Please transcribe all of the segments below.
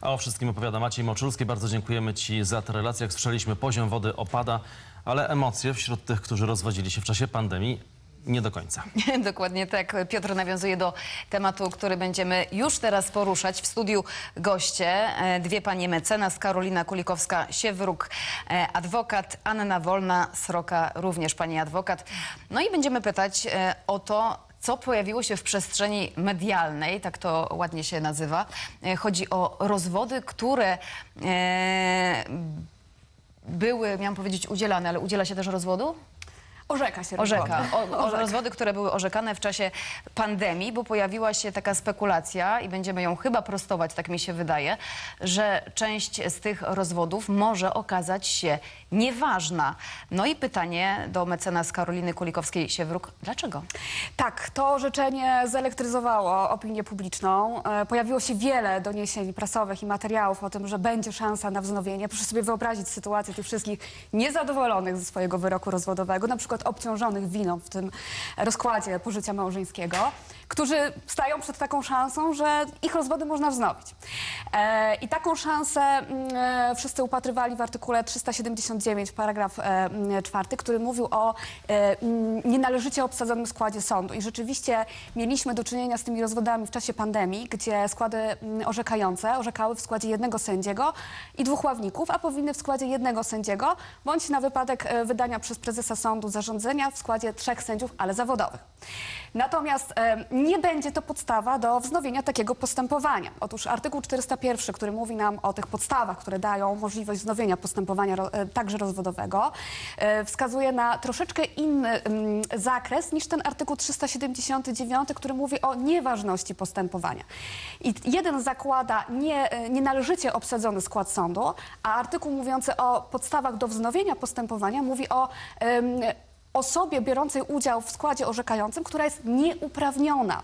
A o wszystkim opowiada Maciej Moczulski. Bardzo dziękujemy Ci za tę relację. Jak słyszeliśmy, poziom wody opada, ale emocje wśród tych, którzy rozwodzili się w czasie pandemii, nie do końca. Dokładnie tak. Piotr nawiązuje do tematu, który będziemy już teraz poruszać. W studiu goście, e, dwie panie mecenas, Karolina Kulikowska-Siewruk, e, adwokat, Anna Wolna-Sroka, również pani adwokat. No i będziemy pytać e, o to, co pojawiło się w przestrzeni medialnej, tak to ładnie się nazywa. E, Chodzi o rozwody, które e, były, miałam powiedzieć, udzielane, ale udziela się też rozwodu? Orzeka się Orzeka. rozwody. O, o rozwody, które były orzekane w czasie pandemii, bo pojawiła się taka spekulacja i będziemy ją chyba prostować, tak mi się wydaje, że część z tych rozwodów może okazać się nieważna. No i pytanie do mecenas Karoliny Kulikowskiej-Siewruk. Dlaczego? Tak, to orzeczenie zelektryzowało opinię publiczną. E, Pojawiło się wiele doniesień prasowych i materiałów o tym, że będzie szansa na wznowienie. Proszę sobie wyobrazić sytuację tych wszystkich niezadowolonych ze swojego wyroku rozwodowego, na przykład obciążonych winą w tym rozkładzie pożycia małżeńskiego, którzy stają przed taką szansą, że ich rozwody można wznowić. E, I taką szansę mm, e, wszyscy upatrywali w artykule 379, paragraf e, mm, czwarty, który mówił o e, mm, nienależycie obsadzonym składzie sądu. I rzeczywiście mieliśmy do czynienia z tymi rozwodami w czasie pandemii, gdzie składy mm, orzekające orzekały w składzie jednego sędziego i dwóch ławników, a powinny w składzie jednego sędziego, bądź na wypadek e, wydania przez prezesa sądu zarządzenia w składzie trzech sędziów, ale zawodowych. Natomiast e, nie będzie to podstawa do wznowienia takiego postępowania. Otóż artykuł 401, który mówi nam o tych podstawach, które dają możliwość wznowienia postępowania ro, e, także rozwodowego, e, wskazuje na troszeczkę inny mm, zakres niż ten artykuł 379, który mówi o nieważności postępowania. I jeden zakłada nie, e, nienależycie obsadzony skład sądu, a artykuł mówiący o podstawach do wznowienia postępowania mówi o em, osobie biorącej udział w składzie orzekającym, która jest nieuprawniona.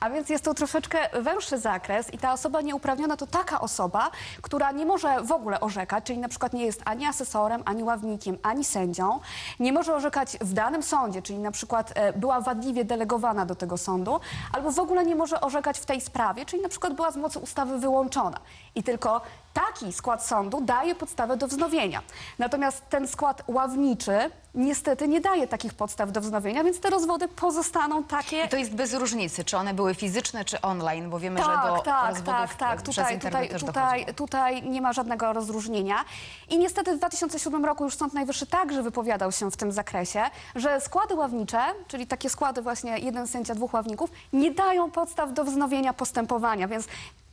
A więc jest to troszeczkę węższy zakres i ta osoba nieuprawniona to taka osoba, która nie może w ogóle orzekać, czyli na przykład nie jest ani asesorem, ani ławnikiem, ani sędzią, nie może orzekać w danym sądzie, czyli na przykład e, była wadliwie delegowana do tego sądu, albo w ogóle nie może orzekać w tej sprawie, czyli na przykład była z mocy ustawy wyłączona. I tylko taki skład sądu daje podstawę do wznowienia. Natomiast ten skład ławniczy niestety nie daje takich podstaw do wznowienia, więc te rozwody pozostaną takie. I to jest bez różnicy, czy one były fizyczne, czy online, bo wiemy, że do Tak, tak, rozwodów tak, tak. przez Tutaj, internet tutaj, też tutaj, tutaj nie ma żadnego rozróżnienia. I niestety w 2007 roku już Sąd Najwyższy także wypowiadał się w tym zakresie, że składy ławnicze, czyli takie składy właśnie jeden sędzia, dwóch ławników, nie dają podstaw do wznowienia postępowania, więc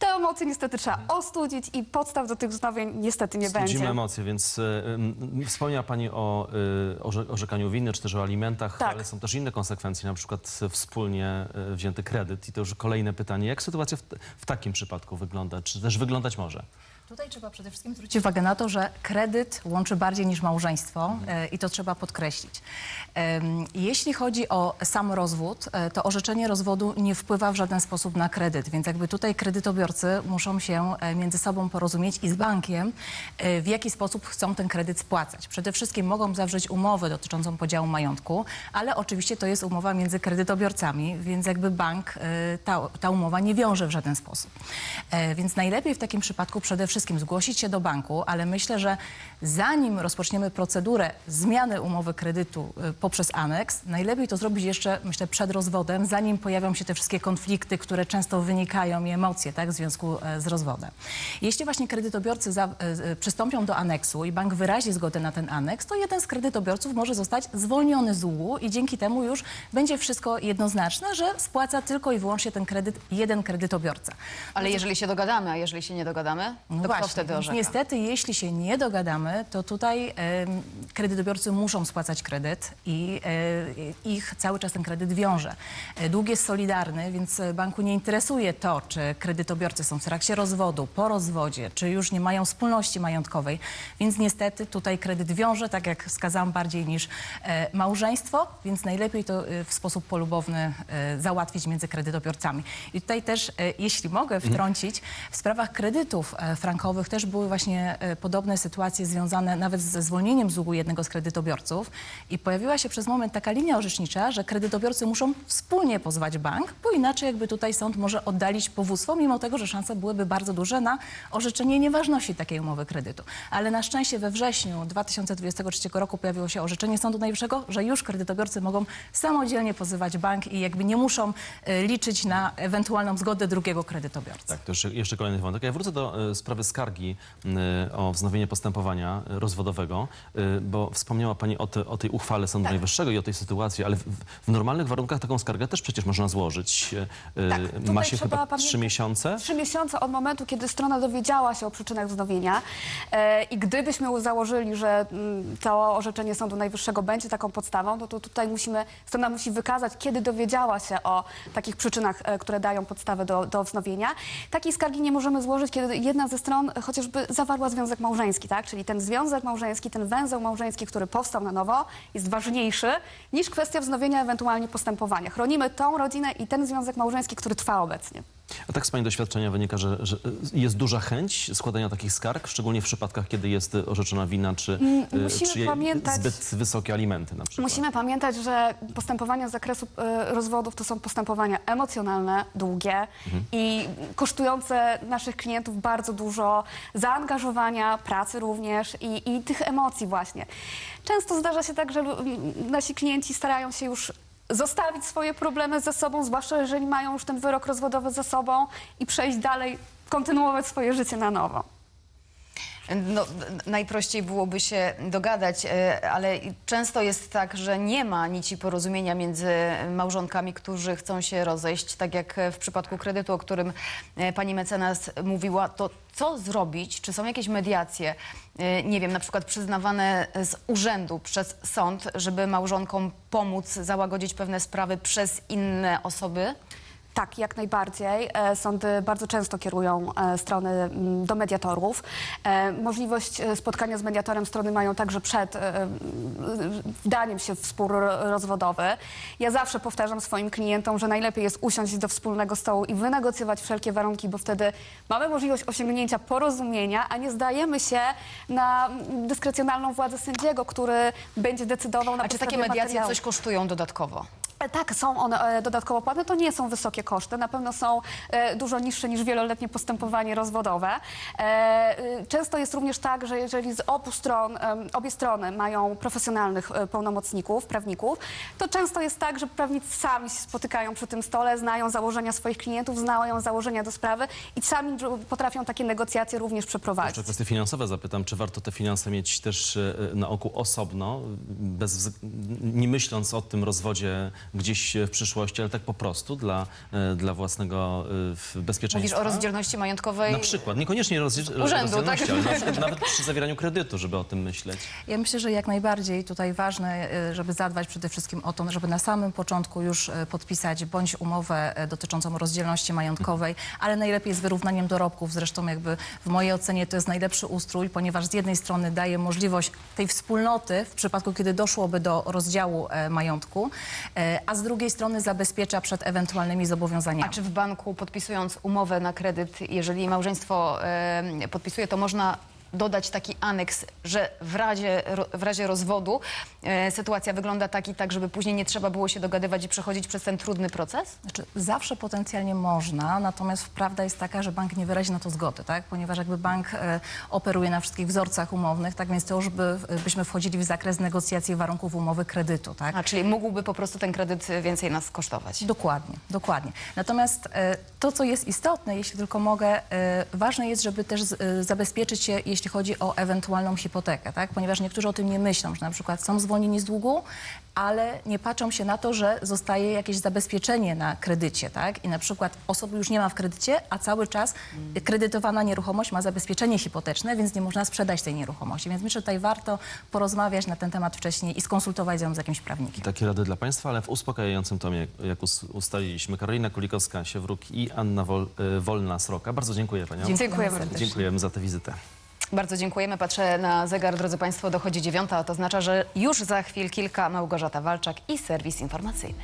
te emocje niestety trzeba ostudzić i podstaw do tych wznowień niestety nie Studzimy będzie. emocje, więc y, y, wspomniała Pani o y, orze, orzekaniu winy, czy też o alimentach, Tak. ale są też inne konsekwencje, na przykład y, wspólnie y, wzięty kredyt. I to już kolejne pytanie, jak sytuacja w, w takim przypadku wygląda, czy też wyglądać może? Tutaj trzeba przede wszystkim zwrócić uwagę na to, że kredyt łączy bardziej niż małżeństwo e, i to trzeba podkreślić. Em, Jeśli chodzi o sam rozwód, e, to orzeczenie rozwodu nie wpływa w żaden sposób na kredyt, więc jakby tutaj kredytobiorcy muszą się e, między sobą porozumieć i z bankiem, e, w jaki sposób chcą ten kredyt spłacać. Przede wszystkim mogą zawrzeć umowę dotyczącą podziału majątku, ale oczywiście to jest umowa między kredytobiorcami, więc jakby bank e, ta, ta umowa nie wiąże w żaden sposób. E, Więc najlepiej w takim przypadku przede wszystkim zgłosić się do banku, ale myślę, że zanim rozpoczniemy procedurę zmiany umowy kredytu e, poprzez aneks, najlepiej to zrobić jeszcze, myślę, przed rozwodem, zanim pojawią się te wszystkie konflikty, które często wynikają i emocje tak, w związku e, z rozwodem. Jeśli właśnie kredytobiorcy za, e, e, przystąpią do aneksu i bank wyrazi zgodę na ten aneks, to jeden z kredytobiorców może zostać zwolniony z długu i dzięki temu już będzie wszystko jednoznaczne, że spłaca tylko i wyłącznie ten kredyt jeden kredytobiorca. Ale jeżeli się dogadamy, a jeżeli się nie dogadamy, No to właśnie, wtedy orzeka? niestety, jeśli się nie dogadamy, to tutaj em, kredytobiorcy muszą spłacać kredyt i e, ich cały czas ten kredyt wiąże. E, Dług jest solidarny, więc e, banku nie interesuje to, czy kredytobiorcy są w trakcie rozwodu, po rozwodzie, czy już nie mają wspólności majątkowej, więc niestety tutaj kredyt wiąże, tak jak wskazałam, bardziej niż małżeństwo, więc najlepiej to w sposób polubowny załatwić między kredytobiorcami. I tutaj też, jeśli mogę wtrącić, w sprawach kredytów franczyzowych frankowych też były właśnie e, podobne sytuacje związane nawet ze zwolnieniem z długu jednego z kredytobiorców i pojawiła się przez moment taka linia orzecznicza, że kredytobiorcy muszą wspólnie pozwać bank, bo inaczej jakby tutaj sąd może oddalić powództwo, mimo tego, że szanse byłyby bardzo duże na orzeczenie nieważności takiej umowy kredytu. Ale na szczęście we wrześniu 2023 roku pojawiło się orzeczenie Sądu Najwyższego, że już kredytobiorcy mogą samodzielnie pozywać bank i jakby nie muszą e, liczyć na ewentualną zgodę drugiego kredytobiorcy. Tak, to jeszcze, jeszcze kolejny wątek. Ja wrócę do e, sprawy skargi e, o wznowienie postępowania rozwodowego, e, bo wspomniała Pani o, te, o tej uchwale Sądu Najwyższego i o tej sytuacji, ale w, w normalnych warunkach taką skargę też przecież można złożyć. E, Tak, Ma się chyba trzy miesiące. Trzy miesiące od momentu, kiedy strona dowiedziała się o przyczynach wznowienia e, i gdybyśmy założyli, że mm, to orzeczenie Sądu Najwyższego będzie taką podstawą, no to tutaj musimy, strona musi wykazać, kiedy dowiedziała się o takich przyczynach, e, które dają podstawę do, do wznowienia. Takiej skargi nie możemy złożyć, kiedy jedna ze stron chociażby zawarła związek małżeński, tak? Czyli ten związek małżeński, ten węzeł małżeński, który powstał na nowo, jest ważniejszy niż kwestia wznowienia ewentualnie postępowania. Chronimy tą rodzinę i ten związek małżeński, który trwa obecnie. A tak z Pani doświadczenia wynika, że, że jest duża chęć składania takich skarg, szczególnie w przypadkach, kiedy jest orzeczona wina, czy, e, musimy czy je- pamiętać- zbyt wysokie alimenty na przykład. Musimy pamiętać, że postępowania z zakresu e, rozwodów to są postępowania emocjonalne, długie i kosztujące naszych klientów bardzo dużo zaangażowania, pracy również i, i tych emocji właśnie. Często zdarza się tak, że lu- nasi klienci starają się już zostawić swoje problemy ze sobą, zwłaszcza jeżeli mają już ten wyrok rozwodowy za sobą i przejść dalej, kontynuować swoje życie na nowo. No, najprościej byłoby się dogadać, e, ale często jest tak, że nie ma nici porozumienia między małżonkami, którzy chcą się rozejść, tak jak w przypadku kredytu, o którym e, pani mecenas mówiła. To co zrobić? Czy są jakieś mediacje, e, nie wiem, na przykład przyznawane z urzędu przez sąd, żeby małżonkom pomóc załagodzić pewne sprawy przez inne osoby? Tak, jak najbardziej. E, Sądy bardzo często kierują e, strony mm, do mediatorów. E, Możliwość spotkania z mediatorem strony mają także przed wdaniem się w spór ro- rozwodowy. Ja zawsze powtarzam swoim klientom, że najlepiej jest usiąść do wspólnego stołu i wynegocjować wszelkie warunki, bo wtedy mamy możliwość osiągnięcia porozumienia, a nie zdajemy się na mm, dyskrecjonalną władzę sędziego, który będzie decydował na A czy takie mediacje materiału. coś kosztują dodatkowo? E, Tak, są one e, dodatkowo płatne. To nie są wysokie koszty. Na pewno są e, dużo niższe niż wieloletnie postępowanie rozwodowe. Często jest również tak, że jeżeli z obu stron, obie strony mają profesjonalnych pełnomocników, prawników, to często jest tak, że prawnicy sami się spotykają przy tym stole, znają założenia swoich klientów, znają założenia do sprawy i sami potrafią takie negocjacje również przeprowadzić. Jeszcze kwestie finansowe zapytam, czy warto te finanse mieć też na oku osobno, bez, nie myśląc o tym rozwodzie gdzieś w przyszłości, ale tak po prostu dla, e, dla własnego e, w- bezpieczeństwa? Mówisz o rozdzielności majątkowej? Na przykład, niekoniecznie rozdziel, urzędu, rozdzielności, tak? ale na przykład nawet przy zawieraniu kredytu, żeby o tym myśleć. Ja myślę, że jak najbardziej tutaj ważne, y, żeby zadbać przede wszystkim o to, żeby na samym początku już y, podpisać bądź umowę y, dotyczącą rozdzielności majątkowej, ale najlepiej z wyrównaniem dorobków. Zresztą jakby w mojej ocenie to jest najlepszy ustrój, ponieważ z jednej strony daje możliwość tej wspólnoty w przypadku, kiedy doszłoby do rozdziału e, majątku, e, a z drugiej strony zabezpiecza przed ewentualnymi A zobowiązaniami. czy w banku podpisując umowę na kredyt, jeżeli małżeństwo podpisuje, to można dodać taki aneks, że w razie, w razie rozwodu e, sytuacja wygląda tak i tak, żeby później nie trzeba było się dogadywać i przechodzić przez ten trudny proces? Znaczy, zawsze potencjalnie można, natomiast prawda jest taka, że bank nie wyrazi na to zgody, tak? ponieważ jakby bank e, operuje na wszystkich wzorcach umownych, tak więc to już by, byśmy wchodzili w zakres negocjacji warunków umowy kredytu. Tak? A czyli mógłby po prostu ten kredyt więcej nas kosztować? Dokładnie, dokładnie. Natomiast e, to, co jest istotne, jeśli tylko mogę, e, ważne jest, żeby też z, e, zabezpieczyć się, jeśli chodzi o ewentualną hipotekę, tak? ponieważ niektórzy o tym nie myślą, że na przykład są zwolnieni z długu, ale nie patrzą się na to, że zostaje jakieś zabezpieczenie na kredycie, tak? I na przykład osoby już nie ma w kredycie, a cały czas kredytowana nieruchomość ma zabezpieczenie hipoteczne, więc nie można sprzedać tej nieruchomości. Więc myślę, że tutaj warto porozmawiać na ten temat wcześniej i skonsultować ją z jakimś prawnikiem. Takie rady dla Państwa, ale w uspokajającym tomie, jak us- ustaliliśmy. Karolina Kulikowska, Siewruk i Anna Wol, e, Wolna-Sroka. Bardzo dziękuję Paniom. Dziękujemy. serdecznie. Dziękujemy za tę wizytę. Bardzo dziękujemy. Patrzę na zegar, drodzy Państwo, dochodzi dziewiąta, a to oznacza, że już za chwil kilka Małgorzata Walczak i serwis informacyjny.